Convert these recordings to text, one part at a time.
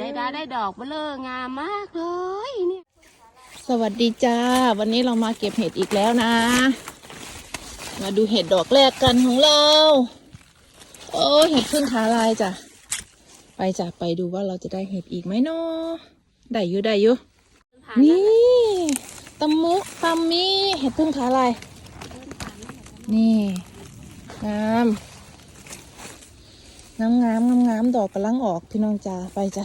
ยายดาได้ดอกเบลองามมากเลยเนี่ยสวัสดีจ้า วันนี้เรามาเก็บเห็ดอีกแล้วนะ มาดูเห็ดดอกแรกกันของเรา โอ้เห็ดพึ่งขาลายจ้ะ ไปจ้ะไปดูว่าเราจะได้เห็ดอีกไหมเนาะได้อยู่ได้อยู่นี่ตะมุตะมีเห็ดพึ่งขาลายนี่งาม งามงามงามงามดอกกำลังออกพี่น้องจ้าไปจ้ะ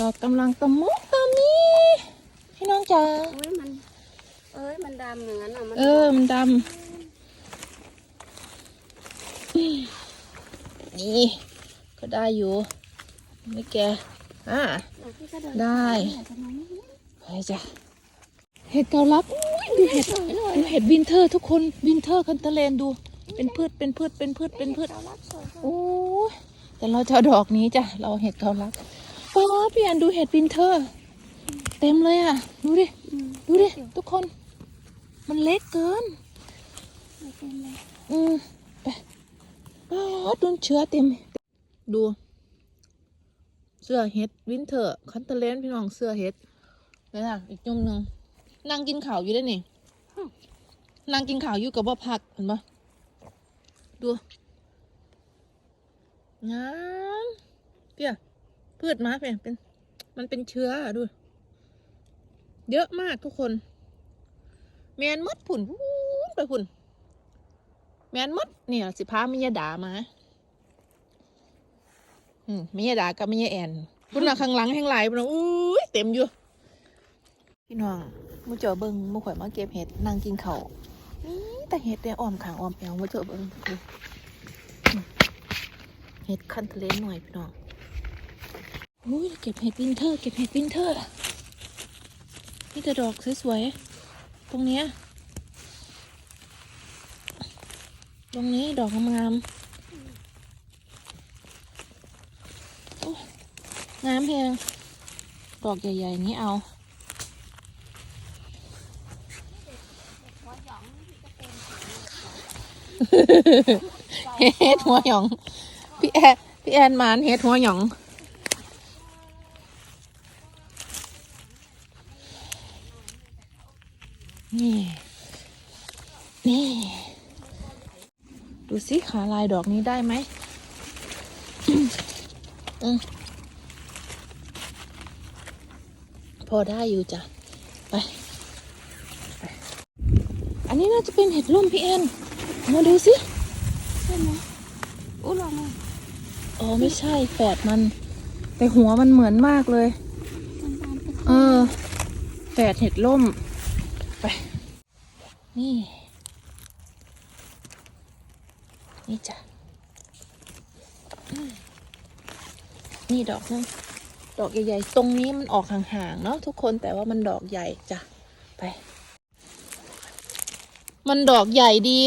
ดอกกำลังตะมุตะมีพี่น้องจ้าอุ้ยมันเอ้ยมันดำเหมือนอะมันเออมันดำนี่ก็ได้อยู่ไม่แกอ่าได้ไปจ้ะเห็ดเกาลัดอุ้ยดูเห็ดดูเห็ดวินเทอร์ ทุกคนวินเทอร์คันตะเลนดู เป็นพืชเป็นพืชเป็นพืชเป็นพืชโอ้ยแต่เราจะเอาดอกนี้จ้ะเราเอาเห็ดเกาลัดป้าพี่อันดูเห็ดวินเทอร์ เต็มเลยอะ ดูดิ ดูดิ ทุกคน มันเล็กเกิน อืมไปอ๋อโดนเชื้อเต็ม ดู เสื้อเฮ็ดวินเทอร์ คันเตเลนพี่น้องเสื้อเฮ็ดนี่นะอีกจุ่มหนึ่งนั่งกินข่าวอยู่ได้นี่นั่งกินข่าวอยู่กับว่าพักเห็นปะ ดูงามเปียพืชมาเปียเป็น มันเป็นเชื้อดู เยอะมากทุกคน แมนมดผุ่นพูนไปผุ่น แมนมดเนี่ยสิพามิยดามาอืมมิยดากับมิยแอนพุ่นน่ะข้างหลังแห่งไหลายพุ่นน่ะอุ้ยเต็มอยู่ พี่น้องมูเจอเบิงมูข่อยมาเก็บเห็ดนั่งกินเขาวนี่ แต่เห็ดเนี่อ้อมขางอ้อมแอวมูเจอเบิงดูอืมเห็ดคันทะเลหน่อยพี่น้องอุ้ยเก็บเห็ดวินเทอร์ เก็บเห็ดวินเทอร์นี่แต่ดอกสวยๆ ตรงเนี้ย ตรงนี้ดอกงามๆงามเพียงดอกใหญ่ๆนี้เอา เฮ็ดหัวหยอง พี่แอนพี่แอนมานเฮ็ดหัวหยอง นี่ นี่ ดูสิขาลายดอกนี้ได้ไหมอพอได้อยู่จ้ะไปไป อันนี้น่าจะเป็นเห็ดร่มพี่แอน มาดูสิใช่ไหมอู้ลองมาอ๋อไม่ใช่แฝดมัน แต่หัวมันเหมือนมากเลย เออแฝดเห็ดล่ม ไป นี่ นี่จ้ะอืมนี่ดอกนึงดอกใหญ่ๆ ตรงนี้มันออกห่างๆ เนาะทุกคนแต่ว่ามันดอกใหญ่จ้ะ ไป มันดอกใหญ่ดี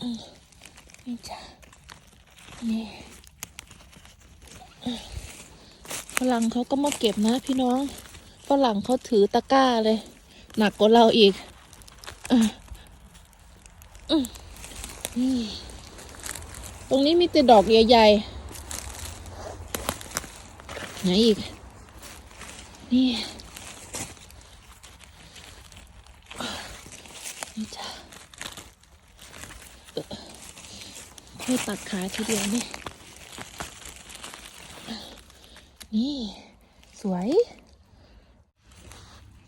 อืมนี่จ้ะ นี่ฝรั่งเขาก็มาเก็บนะพี่น้องฝรั่งเขาถือตะกร้าเลย หนักกว่าเราอีกออตรงนี้มีแต่ดอกใหญ่ๆไหนอีก นี่จ้ะเอ่อ ค่อยตัดขาทีเดียวนี่ นี่ สวย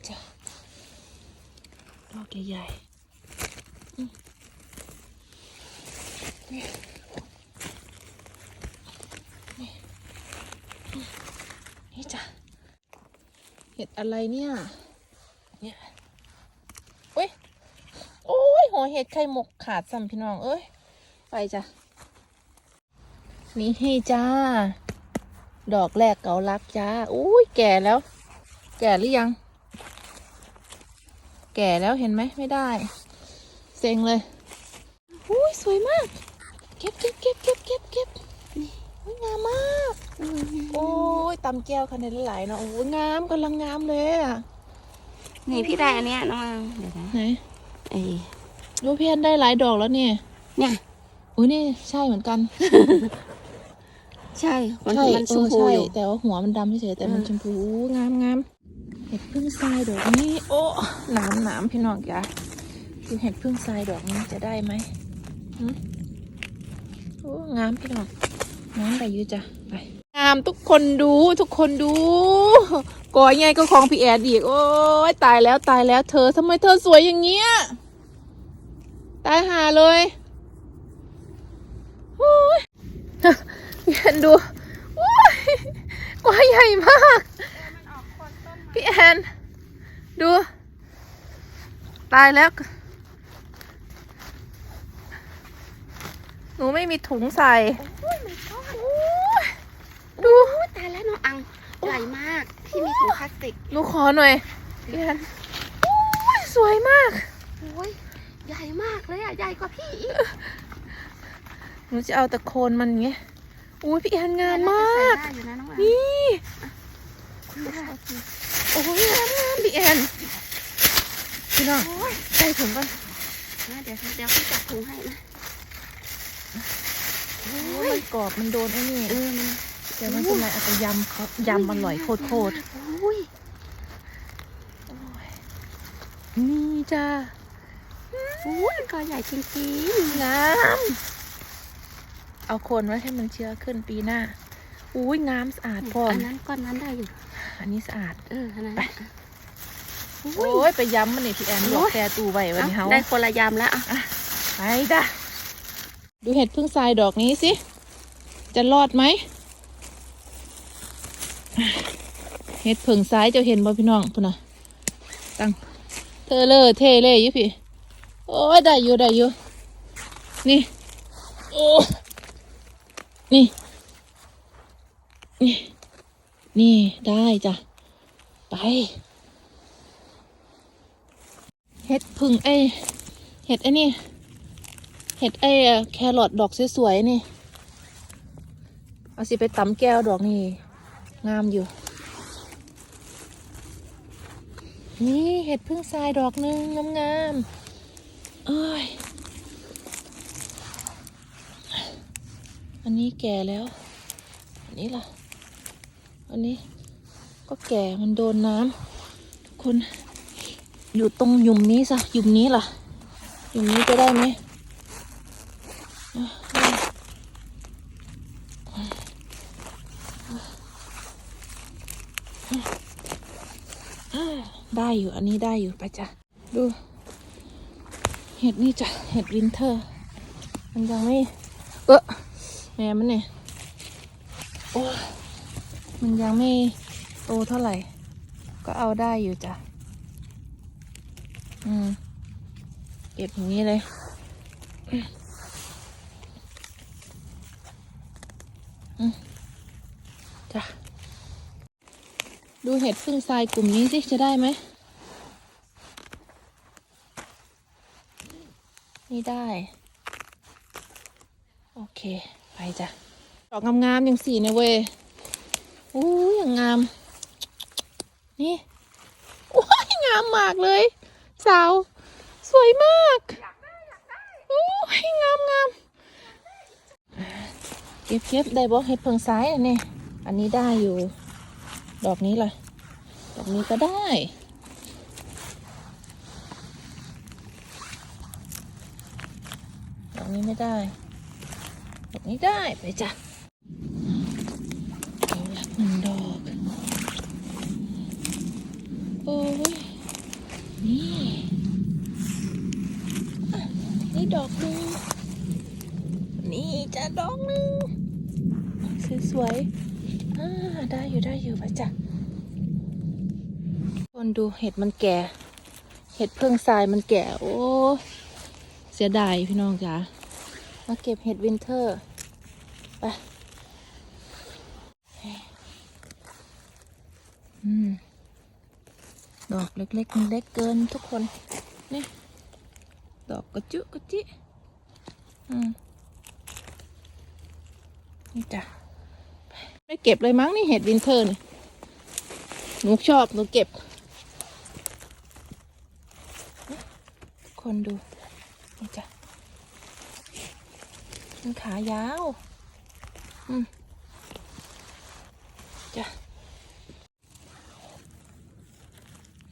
จ้ะดอกใหญ่ๆอืมนี่นี่อืมนี่จ้ะเห็ดอะไรเนี่ย เนี่ยโอ้ย โอ้ยหัวเห็ดไข่หมกขาดสัมพี่น้อง เอ้ย ไปจ้ะ นี่ให้จ้า ดอกแรกเกาลักจ้า อุ้ยแก่แล้ว แก่หรือยัง แก่แล้วเห็นไหมไม่ได้ เซ็งเลย อุ้ยสวยมาก เก็บเก็บเก็บเก็บเก็บเก็บนี่อุ้ยงามมาก โอ้ยตำแก้วคะแนนไหลายๆเนาะโอ้ยงามกำลังงามเลยอะนี่พี่ได้อันเนี้ยน้องอังเดี๋ยวนะไหนไอ้ดูเพียนได้หลายดอกแล้วเนี่ยเนี่ย อุ้ยนี่ใช่เหมือนกัน ใช่มันใช่มันเอชมอพูใช่อยู่แต่ว่าหัวมันดำเฉยๆแต่มันเออชมพูงามงามเห็ดพึ่งทรายดอกนี้ โอ้หนามหนามพี่น้องอย่าดูเห็ดพึ่งทรายดอกนี้จะได้ไหมหึโอ้งามพี่น้องงามไปอยู่จ้ะไปงามทุกคนดูทุกคนดูก่อยไงก็ของพี่แอดอีกโอ้ยตายแล้วตายแล้วเธอทำไมเธอสวยอย่างเงี้ยตายหาเลยโอ้ย พี่แอนดูโอ้ยกวางใหญ่มาก พี่แอน ดู ตายแล้ว หนูไม่มีถุงใส่โอ้ยมันชอบโอ้ยดูโอ้ยตายแล้วน้องอัง ใหญ่มากที่มีถุงพลาสติก หนูขอหน่อย พี่แอนโอ้ยสวยมากโอ้ยใหญ่มากเลยอะ ใหญ่กว่าพี่อีก หนูจะเอาแต่โคนมันอย่างเงี้ย อุ้ยพี่แอนงามมากใส่ได้อยู่นะน้องอังนี่ได้โอ้ยงามงามพี่แอนพี่น้องโอ้ยใส่ถุงก่อนนะเดี๋ยวเดี๋ยวพี่จับถุงให้นะโอ้ยมันกรอบมันโดนไอ้นี่เออมันเดี๋ยวมันเป็นไรเอาไปยำครับยำอร่อยโคตรโคตรโอ้ยนี่จ้าโอ้ยมันก็ใหญ่จริงงาม เอาโคนไว้ให้มันเชื้อขึ้นปีหน้า อุ้ยงามสะอาดๆพร้อมอันนั้นก้อนนั้นได้อยู่ อันนี้สะอาด เอออันนั้นไปโอ้โอ้ยยไปย้ำมันนี่พี่แอนโอ้ยบอกแกตูไว้วันนี้เอ้าเฮาได้คนละยำแล้วอะไปจ้ะดูเห็ดพึ่งทรายดอกนี้สิ จะรอดไหม เห็ดผึ่งซ้ายเจ้าเห็นบ่พี่น้องพุ่นน่ะตั้งเธอเลอเทเลยอยู่พี่ โอ้ยได้อยู่ได้อยู่ นี่ โอ้ นี่ นี่ นี่ได้จ้ะ ไป เห็ดผึ่งไอเห็ดไอ้นี่ เห็ดไอ้แครอทดอกสวยๆนี่ เอาสิไปตำแก้วดอกนี่ งามอยู่ นี่เห็ดพึ่งทรายดอกหนึงงามๆเอ้ย อันนี้แก่แล้ว อันนี้ล่ะ อันนี้ก็แก่มันโดนน้ำทุกคน อยู่ตรงหยุมนี้ซะหยุมนี้ล่ะหยุมนี้จะได้ไหมได้อยู่อันนี้ได้อยู่ไปจ้ะ ดู เห็ดนี่จ้ะ เห็ดวินเทอร์ มันยังไม่ เออ แม่มันเนี่ยโอ้มันยังไม่โตเท่าไหร่ ก็เอาได้อยู่จ้ะ อืม เก็บอย่างนี้เลย อืมจ้ะ ดูเห็ดพึ่งทรายกลุ่มนี้สิจะได้ไหม นี่ได้ โอเค ไปจ้ะ ดอกงามๆอย่างสีนะเว้ยอู้ยอย่างงาม นี่โอ้ยงามมากเลยสาว สวยมากโอ้ยงามงามเก็บเก็บได้บ่เห็ดเพิงซ้ายอันนี้อันนี้ได้อยู่ ดอกนี้ล่ะ ดอกนี้ก็ได้ดอกนี้ไม่ได้ ดอกนี้ได้ไปจ้ะเอาละหนึ่งดอก โอ้ยนี่นี่ดอกหนึงนี่จะดอกหนึงสวยๆอ่าได้อยู่ได้อยู่ไปจ้ะคนดูเห็ดมันแก่ เห็ดเพิ่งทรายมันแก่ โอ้ เสียดายพี่น้องจ๋า มาเก็บเห็ดวินเทอร์ ไป อืม ดอกเล็กๆมันเล็กเกินทุกคน นี่ ดอกกระจุกระจิอืม นี่จ้ะ ไม่เก็บเลยมั้งนี่เห็ดวินเทอร์นี่หนูชอบหนูเก็บทุกคนดู นี่จ้ะ มันขายาว อืมจ้ะ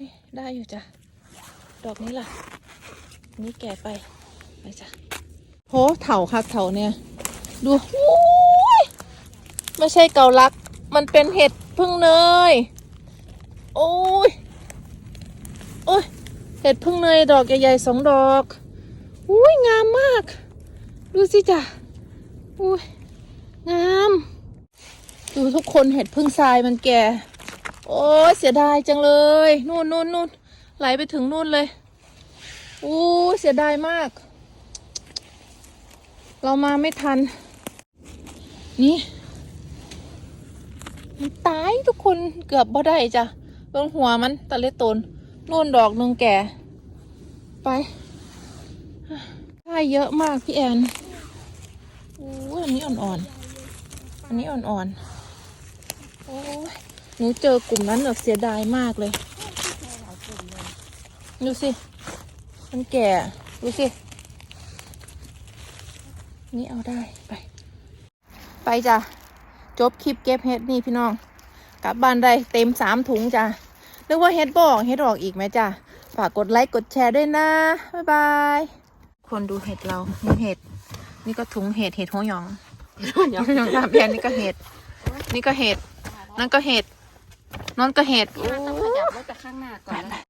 นี่ได้อยู่จ้ะ ดอกนี้ล่ะ นี่แก่ไป ไปจ้ะโหเถาค่ะเถาเนี่ย ดูโอ้ยไม่ใช่เกาลัก มันเป็นเห็ดพึ่งเนย โอ้ย โอ้ย เห็ดพึ่งเนยดอกใหญ่ๆสองดอก อุ้ยงามมาก ดูสิจ้ะ อุ้ยงามดูทุกคนเห็ดพึ่งทรายมันแก่ โอ้ยเสียดายจังเลย นู่นนู่นนู่นไหลไปถึงนู่นเลยอู้เสียดายมาก เรามาไม่ทัน นี่มันตายทุกคนเกือบบ่ได้จ้ะตรงหัวมันตะเล็ดตนนู่นดอกนึงแก่ ไปได้เยอะมากพี่แอน อู้อันนี้อ่อนๆ อันนี้อ่อนๆ โอ้ยหนูเจอกลุ่มนั้นแบบเสียดายมากเลย ดูสิ มันแก่ ดูสิ นี่เอาได้ไป ไปจ้ะ จบคลิปเก็บเห็ดนี่พี่น้อง กลับบ้านได้เต็มสามถุงจ้ะนึกว่าเห็ดบอกเห็ดออกอีกไหมจ้ะ ฝากกดไลค์กดแชร์ด้วยนะ บ๊ายบาย คนดูเห็ดเรานี่เห็ด นี่ก็ถุงเห็ดเห็ดหัวหยองหัวหยองตามแพนนี่ก็เห็ด นี่ก็เห็ด นั่นก็เห็ดนั่นก็เห็ดต้องขยับรถไปข้างหน้าก่อนนะ